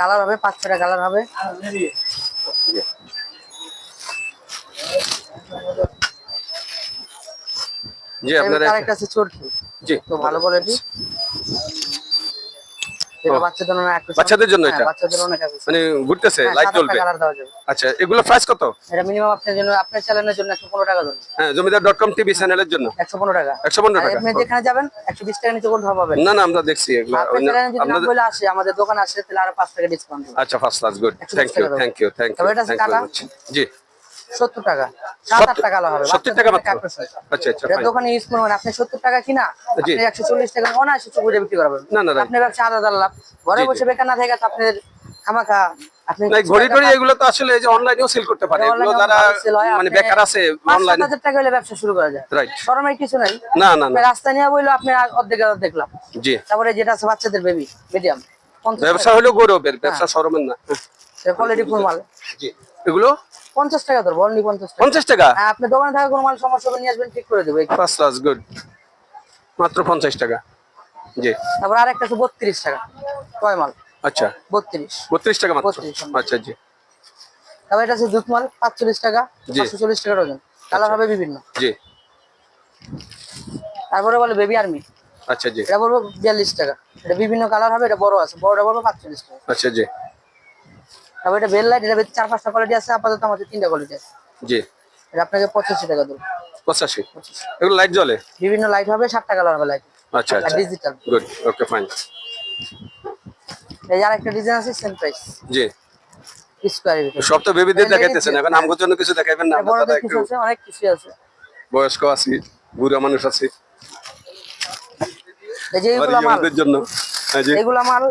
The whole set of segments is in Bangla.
কালার হবে পাঁচ ছটা কালার হবে। জি আপনারা আরেকটা আছে চোরকি। জি। তো ভালো কোয়ালিটি বাচ্চাদের জন্য হ্যাঁ, এটা? বাচ্চাদের অনেক মানে ঘুরতেছে হ্যাঁ, লাইট জ্বলবে। দেওয়া যাবে। আচ্ছা এগুলো প্রাইস কত? এটা মিনিমাম আপনার জন্য আপনার চ্যানেলের জন্য একশো পনেরো টাকা ধরুন। হ্যাঁ জমিদার ডট কম টিভি চ্যানেলের জন্য। একশো পনেরো টাকা। একশো পনেরো আর টাকা আপনি যেখানে যাবেন একশো বিশ টাকা নিচে কোথাও পাবেন না না আমরা দেখছি এগুলো। যদি বলে আসে আমাদের দোকানে আসে তাহলে আরও পাঁচ টাকা ডিসকাউন্ট আচ্ছা first class good thank you thank you thank you জি। সত্তর টাকা। সাত আট টাকা হবে সত্তর টাকা মাত্র। আচ্ছা আচ্ছা দোকানে ইউজ করবেন আপনি সত্তর টাকা কিনা আপনি একশো চল্লিশ টাকা অনায়াসে চুকুরে বিক্রি করবেন না, না, আপনি ব্যবসা আলাদা লাভ। ঘরে জি, জি। বসে বেকার না থেকে আপনার খামাখা আপনি ঘড়ি টড়ি এগুলো তো আসলে যে অনলাইনেও সেল করতে পারে। এগুলো যারা ভালো sell মানে বেকার আছে অনলাইনে হাজার টাকা হলে ব্যবসা শুরু করা যায়। রাইট শরমের কিছু নাই। না না না। রাস্তা নিয়ে আপনি অর্ধেক জি। তারপরে যেটা আছে বাচ্চাদের বেবি মিডিয়াম ব্যবসা হলো গৌরবের ব্যবসা হ্যাঁ। সরমের না। কোয়ালিটি ফুল মাল। জি। এগুলো? পঞ্চাশ টাকা ধরবো অনলি পঞ্চাশ টাকা। পঞ্চাশ টাকা? হ্যাঁ, আপনি দোকানে থাকা কোনো মাল সমস্যা হবে নিয়ে আসবেন ঠিক করে দেবো ফার্স্ট ক্লাস গুড মাত্র পঞ্চাশ টাকা। জি। তারপর আরেকটা আছে বত্রিশ টাকা কয় মাল? আচ্ছা। বত্রিশ। বত্রিশ টাকা মাত্র? আচ্ছা জি। তারপর এটা আছে দুধ মাল পাঁচচল্লিশ টাকা। পাঁচশো চল্লিশ টাকা ডজন। কালার হবে বিভিন্ন। জি। তারপরে বলে বেবি আর্মি। আচ্ছা জি। এটা বলব বিয়াল্লিশ টাকা। এটা বিভিন্ন কালার হবে এটা বড় আছে বড়টা বলব পাঁচচল্লিশ টাকা। আচ্ছা জি। তারপর এটা বেল লাইট এটা চার পাঁচটা কোয়ালিটি আছে আপাতত আমাদের তিনটা কোয়ালিটি আছে। জি। এটা আপনাকে পঁচাশি টাকা দেবো। পঁচাশি? এগুলো লাইট জ্বলে? বিভিন্ন লাইট হবে সাতটা কালার হবে লাইট আচ্ছা আচ্ছা। ডিজিটাল গুড ওকে ফাইন এই আর একটা ডিজাইন আছে সেম প্রাইস জি। স্কোয়ারের ভিতরে। সব তো বেবিদের দেখাইতেছেন এখন। আমগোর জন্য কিছু দেখাইবেন না আমরা কিছু আছে অনেক কিছু আছে। বয়স্ক আছি বুড়া মানুষ আছি। এই যে আমার জন্য। এগুলা মাল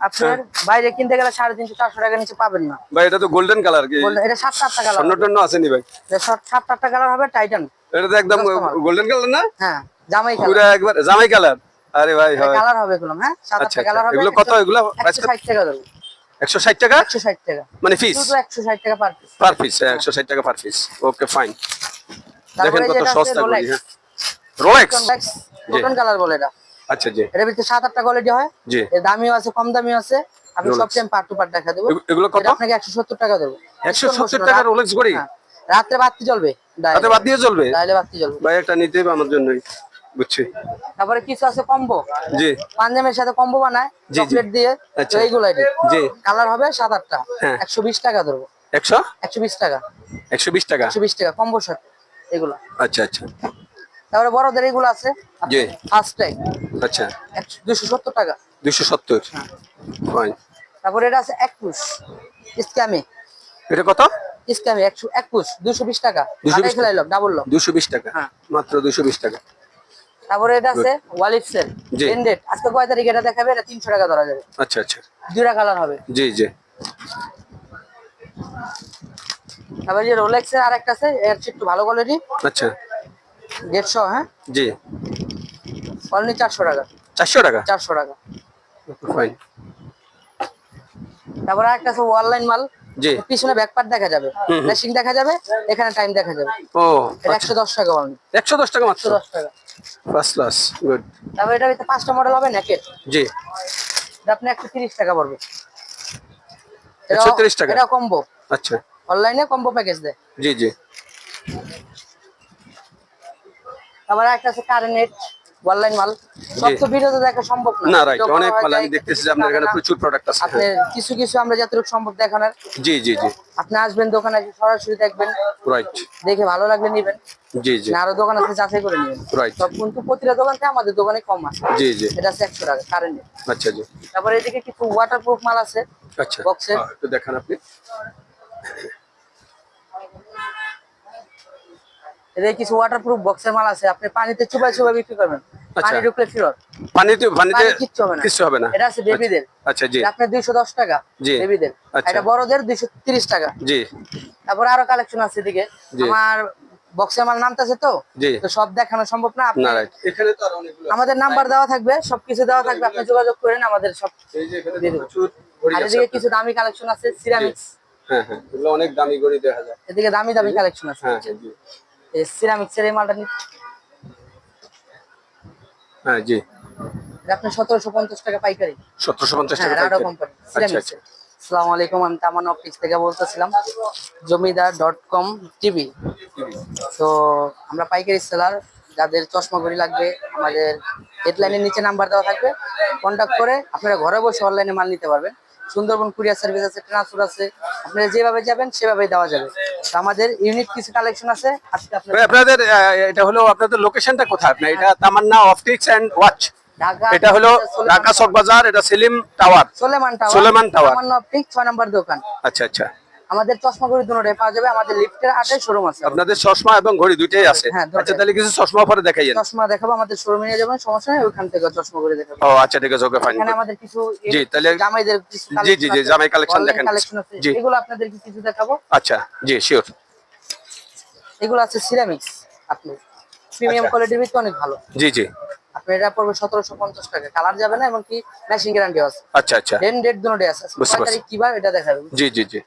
আপনার বাইরে কিনতে গেলে সাড়ে তিনশো চারশো টাকা নিচে পাবেন না। ভাই এটা তো গোল্ডেন কালার কি? এটা সাত আটটা কালার টন্য আছে নি ভাই। সাত আটটা কালার হবে টাইটান এটা তো একদম গোল্ডেন কালার না? হ্যাঁ জামাই পুরো কালার একবার জামাই কালার আরে ভাই হয়। কালার হবে এগুলো হ্যাঁ? সাত আচ্ছা আটটা কালার আচ্ছা। হবে এগুলো কত? এগুলো price একশো ষাট টাকা দেবো একশো ষাট টাকা? একশো ষাট টাকা। মানে পিস শুধু একশো ষাট টাকা পার পিস পার পিস একশো ষাট টাকা পার পিস ওকে ফাইন দেখেন কত সস্তা করি হ্যাঁ। রোলেক্স নতুন কালার বলে এটা। আচ্ছা জি। এর ভিতরে সাত আটটা কোয়ালিটি হয়। জি। এর দামিও আছে কম দামিও আছে। আমি সব টাইম পার্ট টু পার্ট দেখা দেবো। এগুলো কত? আপনাকে একশো সত্তর টাকা দেবো। একশো সত্তর টাকা। রোলেক্স ঘড়ি? হ্যাঁ। রাত্রে বাতি জ্বলবে। দিয়ে চলবে ডাইলে বাতি জ্বলবে। ভাই একটা নিতে হবে আমার জন্যই। বুঝছি। তারপরে কিছু আছে কম্বো জি। পাঞ্জাবের সাথে কম্বো বানায়। চকলেট দিয়ে আচ্ছা। এইগুলো জি। কালার হবে সাত আটটা। হ্যাঁ। একশো বিশ টাকা ধরবো। একশো? একশো বিশ টাকা। একশো বিশ টাকা? একশো বিশ টাকা। কম্বো শার্ট এগুলো। আচ্ছা আচ্ছা। তারপরে বড়দের এগুলো আছে। জি। ফার্স্ট টাইম আচ্ছা। দুশো সত্তর টাকা। দুশো সত্তর? ফাইন তারপরে এটা আছে এক পুষ স্ক্যামে এটা কত? এক দুশো বিশ টাকা। 220 খেলাই লোক ডাবল লোক। দুশো বিশ টাকা। হ্যাঁ। মাত্র দুশো বিশ টাকা। তারপরে এটা আছে ওয়ালিপসের জি। ব্র্যান্ডেড আজকে কয় তারিখ এটা দেখাবে? এটা তিনশো টাকা ধরা যাবে। আচ্ছা আচ্ছা। দুইটা কালার হবে। জি জি। তারপরে যে রোলেক্সের আর একটা আছে এর একটু ভালো কোয়ালিটি আচ্ছা। দেড়শো হ্যাঁ? জি। অনলি চারশো টাকা। চারশো টাকা? চারশো টাকা। ফাইন তারপরে একটা আছে অনলাইন মাল। জি। পিছনে ব্যাকপার্ট দেখা যাবে। মেশিং দেখা যাবে এখানে টাইম দেখা যাবে। ও এটা একশো দশ টাকা অনলি একশো দশ টাকা মাত্র? টাকা। ফার্স্ট ক্লাস গুড তারপরে এটা ভিতরে পাঁচটা মডেল হবে নেকেট জি। এটা আপনি একশো তিরিশ টাকা পড়বে। এটা- 130 টাকা? এটা কম্বো আচ্ছা। অনলাইনে কম্বো প্যাকেজ দেয়। জি জি। তারপরে একটা আছে কারেন্ট অনলাইন মাল। সব তো ভিডিওতে দেখা সম্ভব না। না রাইট অনেক মাল আমি দেখতেছি যে আপনার এখানে প্রচুর প্রোডাক্ট আছে। আপনি কিছু কিছু আমরা যতটুকু সম্ভব দেখানোর। জি জি জি। আপনি আসবেন দোকানে এসে সরাসরি দেখবেন। রাইট দেখে ভালো লাগলে নিবেন। জি জি। আরও দোকান আছে যাচাই করে নেবেন। রাইট সব কিন্তু প্রতিটা দোকান থেকে আমাদের দোকানে কম আছে। জি জি। এটা আছে একশো টাকা কারেন্ট আচ্ছা জি। তারপরে এদিকে কিছু ওয়াটারপ্রুফ মাল আছে আচ্ছা। বক্সের? হ্যাঁ, একটু দেখান আপনি। এদিকে কিছু ওয়াটারপ্রুফ বক্সের মাল আছে আপনি পানিতে চুবাই চুবাই বিক্রি করবেন। আচ্ছা। পানি ঢুকলে ফিরত পানিতে পানিতে কিচ্ছু হবে না। কিচ্ছু হবে না। এটা আছে বেবিদের। আচ্ছা জি। আপনার দুইশো দশ টাকা জি। বেবিদের। আচ্ছা। এটা বড়দের দুইশো তিরিশ টাকা। জি। তারপরে আরও কালেকশন আছে এদিকে। আমার বক্সের মাল নামতেছে তো। তো সব দেখানো সম্ভব না। আপনি না রাইট এখানে তো আর অনেকগুলো আমাদের নাম্বার দেওয়া থাকবে সবকিছু দেওয়া থাকবে। আপনি যোগাযোগ করেন আমাদের সব এই যে এখানে প্রচুর আর এদিকে কিছু দামি কালেকশন আছে সিরামিক্স হ্যাঁ হ্যাঁ। এগুলো অনেক দামি ঘড়ি দেখা যায়। এদিকে দামি দামি কালেকশন আছে। হ্যাঁ হ্যাঁ, জি। এই সিরামিক্স এর এই মালটা হ্যাঁ জি। সতেরোশো পঞ্চাশ টাকা পাইকারি। সতেরোশো পঞ্চাশ হ্যাঁ টাকা রাডো কোম্পানি আচ্ছা আচ্ছা। আসসালামু আলাইকুম আমি তামান থেকে বলতেছিলাম। Zamindar dot com TV. তো আমরা পাইকারি সেলার যাদের চশমা ঘড়ি লাগবে আমাদের হেডলাইনের নিচে নাম্বার দেওয়া থাকবে। কন্ট্যাক্ট করে আপনারা ঘরে বসে অনলাইনে মাল নিতে পারবেন। সুন্দরবন কুরিয়ার সার্ভিস আছে ট্রান্সফার আছে আপনারা যেভাবে যাবেন সেভাবে দেওয়া যাবে। আমাদের ইউনিক কিছু কালেকশন আছে আজকে আপনাদের এটা হলো আপনাদের লোকেশনটা কোথায়? আপনার এটা তামান্না অপটিক্স এন্ড ওয়াচ এটা হলো ঢাকা চক বাজার এটা Selim tower. Soleman tower. Soleman tower. Tamanna optics ছয় নম্বর দোকান। আচ্ছা আচ্ছা। আমাদের চশমা ঘড়ি দুটোটাই পাওয়া যাবে আমাদের লিফটের আটে শোরুম আছে। আপনাদের চশমা এবং ঘড়ি দুইটাই আছে। হ্যাঁ, আচ্ছা তাহলে কিছু চশমা পরে দেখাইয়েন চশমা দেখাবো আমাদের শোরুমে নিয়ে যাবেন সমস্যা নেই ওইখান থেকে চশমা ঘড়ি দেখাবো। ও আচ্ছা ঠিক আছে ওকে ফাইন এখানে আমাদের কিছু জি, তাহলে- জামাইদের কিছু জি, জি, জি, জামাই collection দেখেন। জি। এগুলো আপনাদেরকে কিছু দেখাবো। আচ্ছা জি শিওর এগুলো আছে সিরামিক্স আপনি। প্রিমিয়াম আচ্ছা। কোয়ালিটির ভিতরে অনেক ভালো। জি জি। আপনি এটা পড়বে সতেরোশো পঞ্চাশ টাকা। কালার যাবে না এবং কি ম্যাচিং গ্যারান্টি আছে। আচ্ছা আচ্ছা। ডেন ডেট দুটোই আছে। বুঝতে পারছি। তারিখ এটা দেখাবে জি জি জি।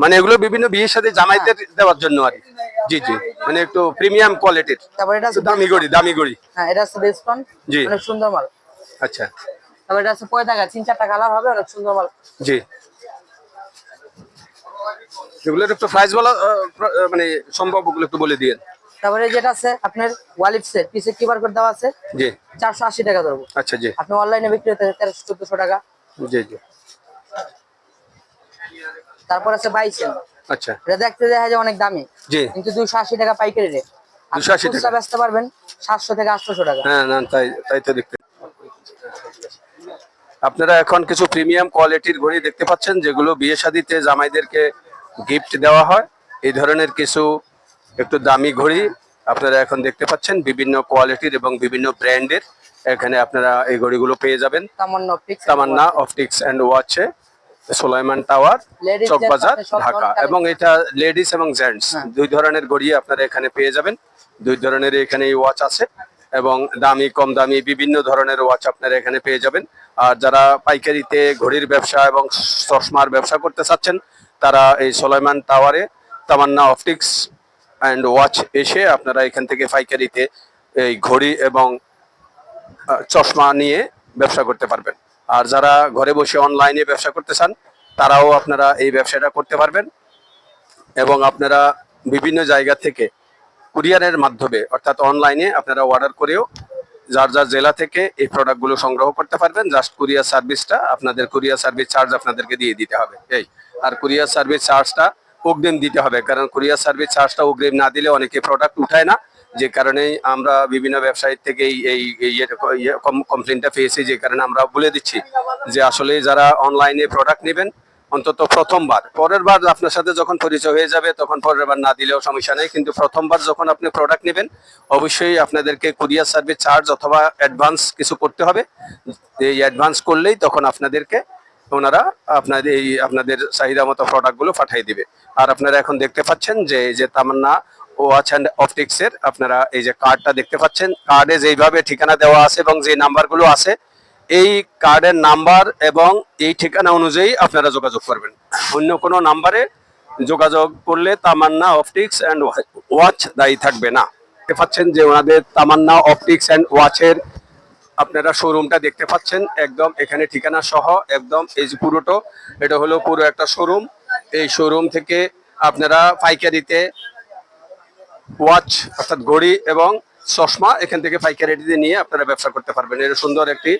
মানে এগুলো বিভিন্ন বিয়ের সাথে জামাইদের দেওয়ার জন্য আর কি। জি জি। মানে একটু প্রিমিয়াম কোয়ালিটির তারপর এটা আছে দামি গড়ি দামি গড়ি। হ্যাঁ এটা আছে বেস্টন জি। অনেক সুন্দর মাল। আচ্ছা। তারপর এটা আছে পয়দা গাছ তিন চারটা কালার হবে অনেক সুন্দর মাল। জি। এগুলোর একটু প্রাইস বলা মানে সম্ভব ওগুলো একটু বলে দিয়েন। তারপরে যেটা আছে আপনার ওয়ালিপ সেট পিসে কিবার করে দেওয়া আছে জি। চারশো আশি টাকা ধরবো। আচ্ছা জি। আপনি অনলাইনে বিক্রি হতে তেরোশো চোদ্দশো টাকা। জি জি। তারপর আছে বাইসেন আচ্ছা। এটা দেখতে দেখা যায় অনেক দামি। জি। কিন্তু দুইশো আশি টাকা পাইকারি রেট 280 টাকা। বেচতে পারবেন সাতশো থেকে আটশোশো টাকা। হ্যাঁ না তাই তাই তো দেখতে। আপনারা এখন কিছু প্রিমিয়াম কোয়ালিটির ঘড়ি দেখতে পাচ্ছেন যেগুলো বিয়ে শাদিতে জামাইদেরকে গিফট দেওয়া হয়। এই ধরনের কিছু একটু দামি ঘড়ি আপনারা এখন দেখতে পাচ্ছেন বিভিন্ন কোয়ালিটির এবং বিভিন্ন ব্র্যান্ডের এখানে আপনারা এই ঘড়িগুলো পেয়ে যাবেন। তামান্না অপটিক্স অ্যান্ড ওয়াচে সোলাইমান টাওয়ার চকবাজার ঢাকা এবং এটা লেডিস এবং জেন্টস হ্যাঁ। দুই ধরনের ঘড়ি আপনারা এখানে পেয়ে যাবেন। দুই ধরনের এখানে ওয়াচ আছে এবং দামি কম দামি বিভিন্ন ধরনের ওয়াচ আপনারা এখানে পেয়ে যাবেন। আর যারা পাইকারিতে ঘড়ির ব্যবসা এবং চশমার ব্যবসা করতে চাচ্ছেন তারা এই সোলাইমান টাওয়ারে তামান্না অপটিক্স অ্যান্ড ওয়াচ এসে আপনারা এখান থেকে পাইকারিতে এই ঘড়ি এবং চশমা নিয়ে ব্যবসা করতে পারবেন। আর যারা ঘরে বসে অনলাইনে ব্যবসা করতে চান, তারাও আপনারা এই ব্যবসাটা করতে পারবেন। এবং আপনারা বিভিন্ন জায়গা থেকে কুরিয়ারের মাধ্যমে, অর্থাৎ অনলাইনে আপনারা অর্ডার করেও যার যার জেলা থেকে এই প্রোডাক্টগুলো সংগ্রহ করতে পারবেন। জাস্ট কুরিয়ার সার্ভিসটা আপনাদের কুরিয়ার সার্ভিস চার্জ আপনাদেরকে দিয়ে দিতে হবে। এই, আর কুরিয়ার সার্ভিস চার্জটা অগ্রিম দিতে হবে। কারণ কুরিয়ার সার্ভিস চার্জটা অগ্রিম না দিলে অনেকে প্রোডাক্ট উঠায় না। যে কারণেই আমরা বিভিন্ন ব্যবসায়ীর থেকে এই কমপ্লেনটা পেয়েছি, যে কারণে আমরা বলে দিচ্ছি যে আসলে যারা অনলাইনে প্রোডাক্ট নেবেন, অন্তত প্রথমবার পরের বার আপনার সাথে যখন পরিচয় হয়ে যাবে, তখন পরের বার না দিলেও সমস্যা নেই, কিন্তু প্রথমবার যখন আপনি প্রোডাক্ট নেবেন, অবশ্যই আপনাদেরকে কুরিয়ার সার্ভিস চার্জ অথবা অ্যাডভান্স কিছু করতে হবে। এই অ্যাডভান্স করলেই তখন আপনাদেরকে ওনারা আপনাদের এই, আপনাদের চাহিদা মতো প্রোডাক্টগুলো পাঠিয়ে দিবে। আর আপনারা এখন দেখতে পাচ্ছেন যে যে তামান্না ওয়াচ অ্যান্ড অপটিক্স এর আপনারা এই যে কার্ডটা দেখতে পাচ্ছেন কার্ডে যেইভাবে ঠিকানা দেওয়া আছে এবং যে নাম্বারগুলো আছে, এই কার্ডের নাম্বার এবং এই ঠিকানা অনুযায়ী আপনারা যোগাযোগ করবেন। অন্য কোনো নাম্বারে যোগাযোগ করলে তামান্না অপটিক্স অ্যান্ড ওয়াচ দায়ী থাকবে না। দেখতে পাচ্ছেন যে ওনাদের তামান্না অপটিক্স অ্যান্ড ওয়াচের আপনারা শোরুমটা দেখতে পাচ্ছেন, একদম এখানে ঠিকানা সহ একদম এই যে পুরোটো, এটা হলো পুরো একটা শোরুম এই শোরুম থেকে আপনারা পাইকারিতে ওয়াচ, অর্থাৎ ঘড়ি এবং চশমা এখান থেকে পাইকারিতে নিয়ে আপনারা ব্যবসা করতে পারবেন। এর সুন্দর একটি,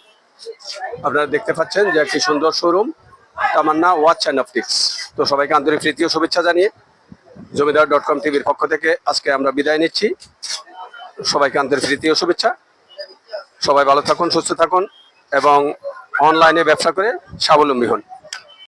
আপনারা দেখতে পাচ্ছেন যে একটি সুন্দর showroom Tamanna watch and optics. তো সবাইকে আন্তরিক প্রীতি ও শুভেচ্ছা জানিয়ে জমিদার ডট কম টিভির পক্ষ থেকে আজকে আমরা বিদায় নিচ্ছি। সবাইকে আন্তরিক প্রীতি ও শুভেচ্ছা। সবাই ভালো থাকুন, সুস্থ থাকুন এবং অনলাইনে ব্যবসা করে স্বাবলম্বী হন।